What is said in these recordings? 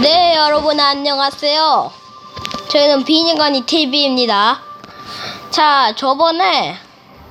네, 여러분 안녕하세요. 저희는 비니건이 TV입니다. 자, 저번에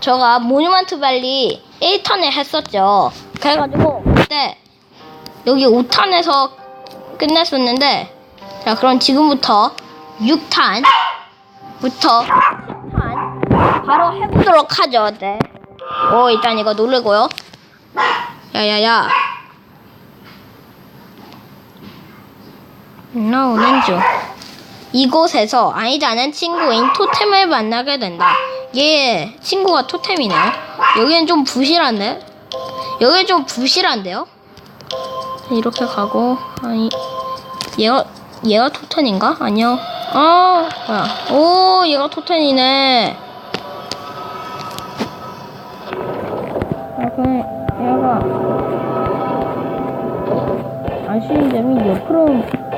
제가 모뉴먼트 발리 1턴을 했었죠. 그래가지고 그때 여기 5탄에서 끝냈었는데 자, 그럼 지금부터 6탄부터 10탄 바로 해보도록 하죠. 네. 오, 일단 이거 누르고요. 야야야. 나오는 중. 이곳에서 아이다는 친구인 토템을 만나게 된다. 얘 친구가 토템이네. 여기는 좀 부실한데? 여기 좀 부실한데요? 이렇게 가고 아니 얘가 얘가 토템인가? 아니요. 아 뭐야? 오 얘가 토템이네. 아 그냥 얘가 아쉬운 점이 옆으로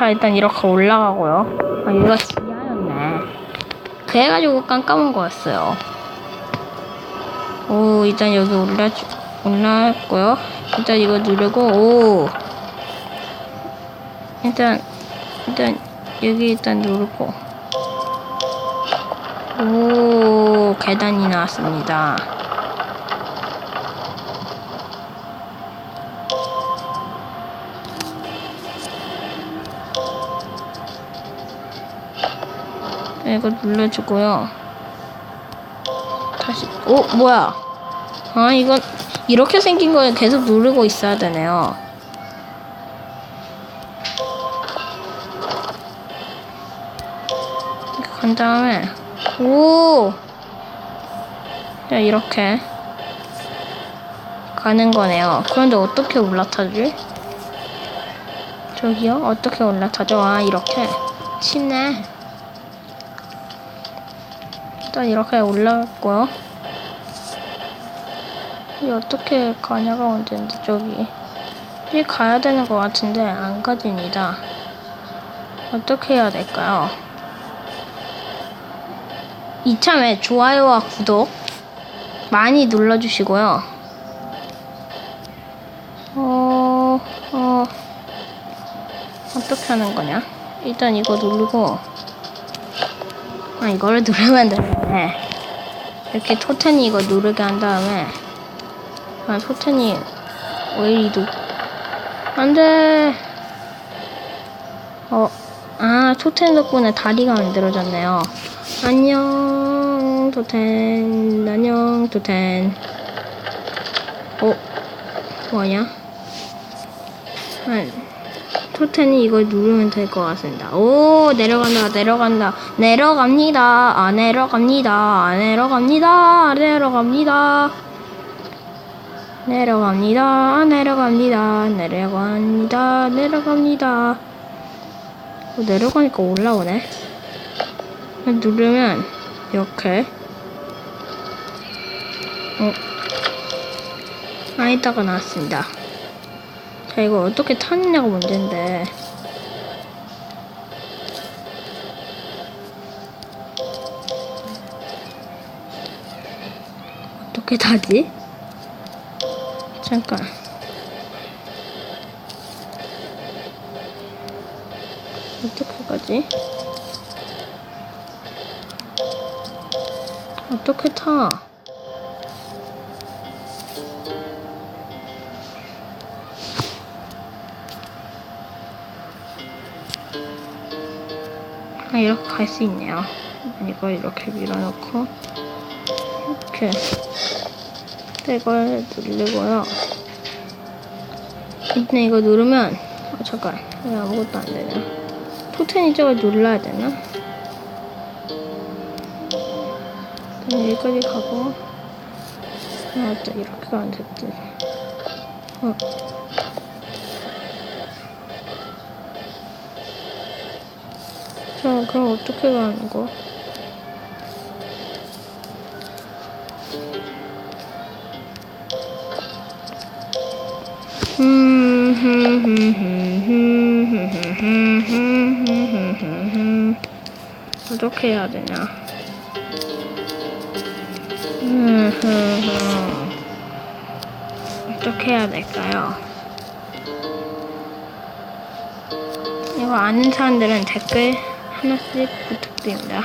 자 일단 이렇게 올라가고요. 아 얘가 지하였네. 그래가지고 깜깜한 거였어요. 오 일단 여기 올라 올라갔고요. 일단 이거 누르고 오! 일단 일단 여기 일단 누르고. 오 계단이 나왔습니다 이거 눌러주고요. 다시, 오, 뭐야. 아, 이건, 이렇게 생긴 거에 계속 누르고 있어야 되네요. 간 다음에, 오! 자, 이렇게. 가는 거네요. 그런데 어떻게 올라타지? 저기요? 어떻게 올라타죠? 아, 이렇게. 쉽네. 일단 이렇게 올라갔고요. 이 어떻게 가냐가 문제인데 저기 여기 가야 되는 것 같은데 안 가집니다. 어떻게 해야 될까요? 이참에 좋아요와 구독 많이 눌러주시고요. 어, 어, 어떻게 하는 거냐? 일단 이거 누르고 아 이거를 누르면 되네. 이렇게 토텐이 이거 누르게 한 다음에 아 토텐이 높 안돼. 어아 토텐 덕분에 다리가 만들어졌네요. 안녕 토텐. 안녕 토텐. 어 뭐냐? 한 토텐이 이걸 누르면 될 것 같습니다. 오 내려간다 내려간다. 내려갑니다. 아 내려갑니다. 아 내려갑니다. 아 내려갑니다. 내려갑니다. 아 내려갑니다. 내려갑니다. 내려갑니다. 어, 내려가니까 올라오네. 누르면 이렇게. 어. 아이다가 나왔습니다. 자 이거 어떻게 타느냐가 문제인데 어떻게 타지? 잠깐 어떻게 가지? 어떻게 타? 아, 이렇게 갈 수 있네요. 이걸 이렇게 밀어넣고, 이렇게. 이걸 누르고요. 일단 이거 누르면, 어, 잠깐. 왜 아무것도 안 되냐. 토텐이 저걸 눌러야 되나? 그럼 여기까지 가고, 아, 맞다. 이렇게 가면 됐지. 어. 자, 그럼 어떻게 가는 거? 어떻게 해야 되냐? 어떻게 해야 될까요? 이거 아는 사람들은 댓글 하나씩 부탁드립니다.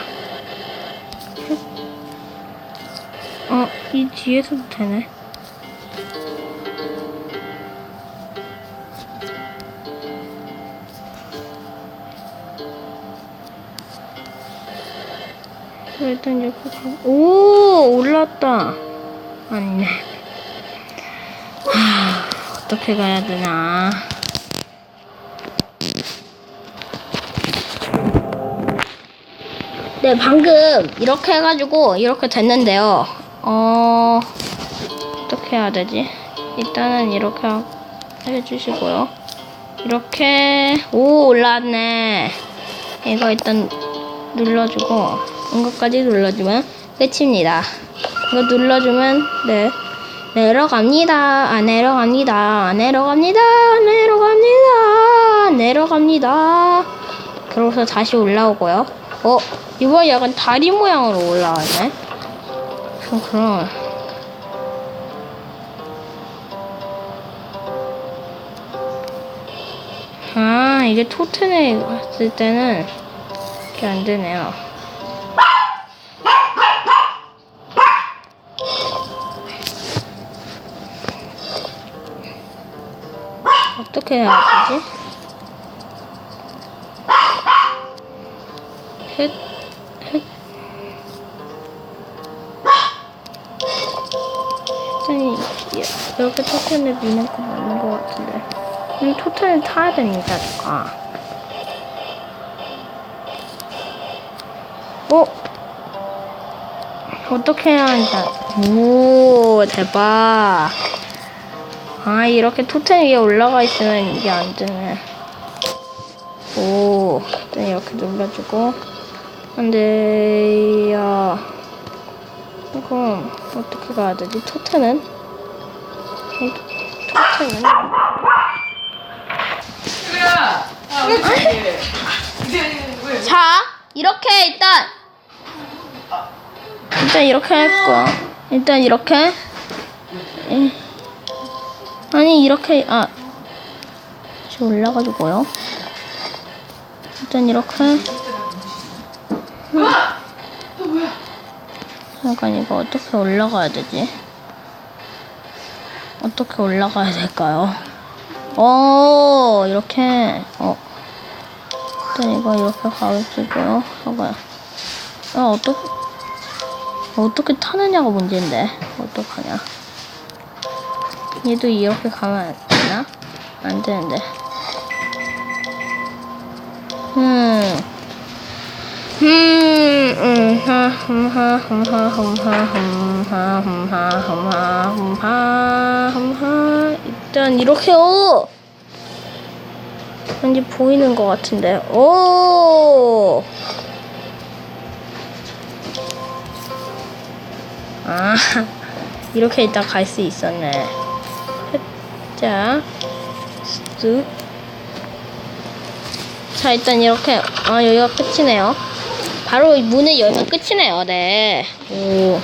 어, 이 뒤에서도 되네. 일단 이렇게 가- 오 올랐다 아니네 하, 어떻게 가야 되나 네 방금 이렇게 해가지고 이렇게 됐는데요 어 어떻게 해야 되지 일단은 이렇게 하- 해주시고요 이렇게 오 올라왔네 이거 일단 눌러주고 이것까지 눌러주면 끝입니다. 이거 눌러주면 네 내려갑니다. 아 내려갑니다. 내려갑니다. 내려갑니다. 내려갑니다. 그러고서 다시 올라오고요. 어 이번 약간 다리 모양으로 올라가네. 그럼 그럼 아 이게 토텐에 갔을 때는 이렇게 안 되네요. 어떻게 해야 되지? 헷, 헷. 이- 이렇게 토텐을 미는 거 맞는 거 같은데. 음, 토텐을 타야 됩니다, 제가. 어? 어떻게 해야 하는지. 오, 대박. 아, 이렇게 토템 위에 올라가 있으면 이게 안 되네. 오, 일단 이렇게 눌러주고. 안 돼요. 그럼, 어떻게 가야 되지? 야, 이게 왜? 자, 이렇게 일단 일단 이렇게 할 거야. 일단 이렇게. 에. 아니 이렇게 아 다시 올라가지고요. 일단 이렇게. 뭐야? 또 뭐야? 잠깐 이거 어떻게 올라가야 되지? 어떻게 올라가야 될까요? 어 이렇게 어 일단 이거 이렇게 가르치고요. 하고요. 아 어떻게 어떻게 타느냐가 문제인데 어떡하냐? 얘도 이렇게 가면 안 되나? 안 되는데. 음. 일단 이렇게요. 왠지 보이는 것 같은데. 오. 아, 이렇게 이따 갈 수 있었네. 자, 쓱. 자, 일단 이렇게, 아, 여기가 끝이네요. 바로 이 문을 열면 끝이네요, 네. 오.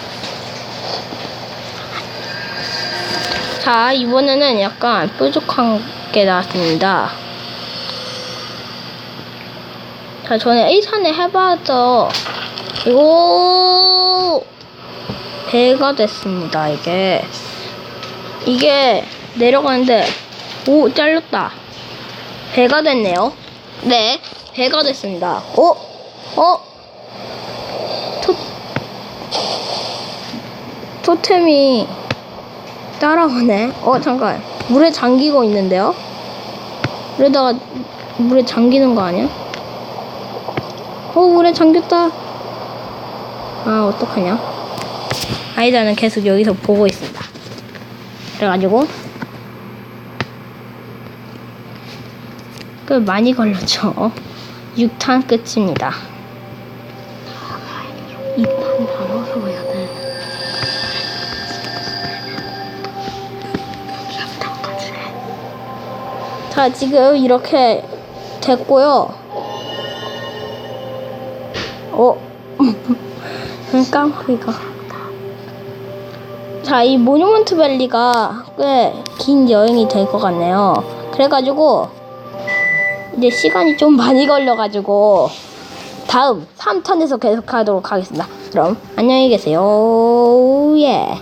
자, 이번에는 약간 뾰족한 게 나왔습니다. 자, 저는 A산에 해봐서, 이거, 배가 됐습니다, 이게. 이게 내려가는데, 오, 잘렸다. 배가 됐네요. 네, 배가 됐습니다. 어? 어? 토템이 따라오네. 어, 잠깐. 물에 잠기고 있는데요? 이러다가 물에 잠기는 거 아니야? 어, 물에 잠겼다. 아, 어떡하냐. 아이다는 계속 여기서 보고 있습니다. 그래가지고, 그 많이 걸렸죠. 6탄 끝입니다. 2판 바로 자, 지금 이렇게 됐고요. 어, 깜빡이가. 자, 이 모뉴먼트 밸리가 꽤 긴 여행이 될 것 같네요. 그래가지고, 이제 시간이 좀 많이 걸려가지고 다음 3턴에서 계속 하도록 하겠습니다. 그럼 안녕히 계세요. 예.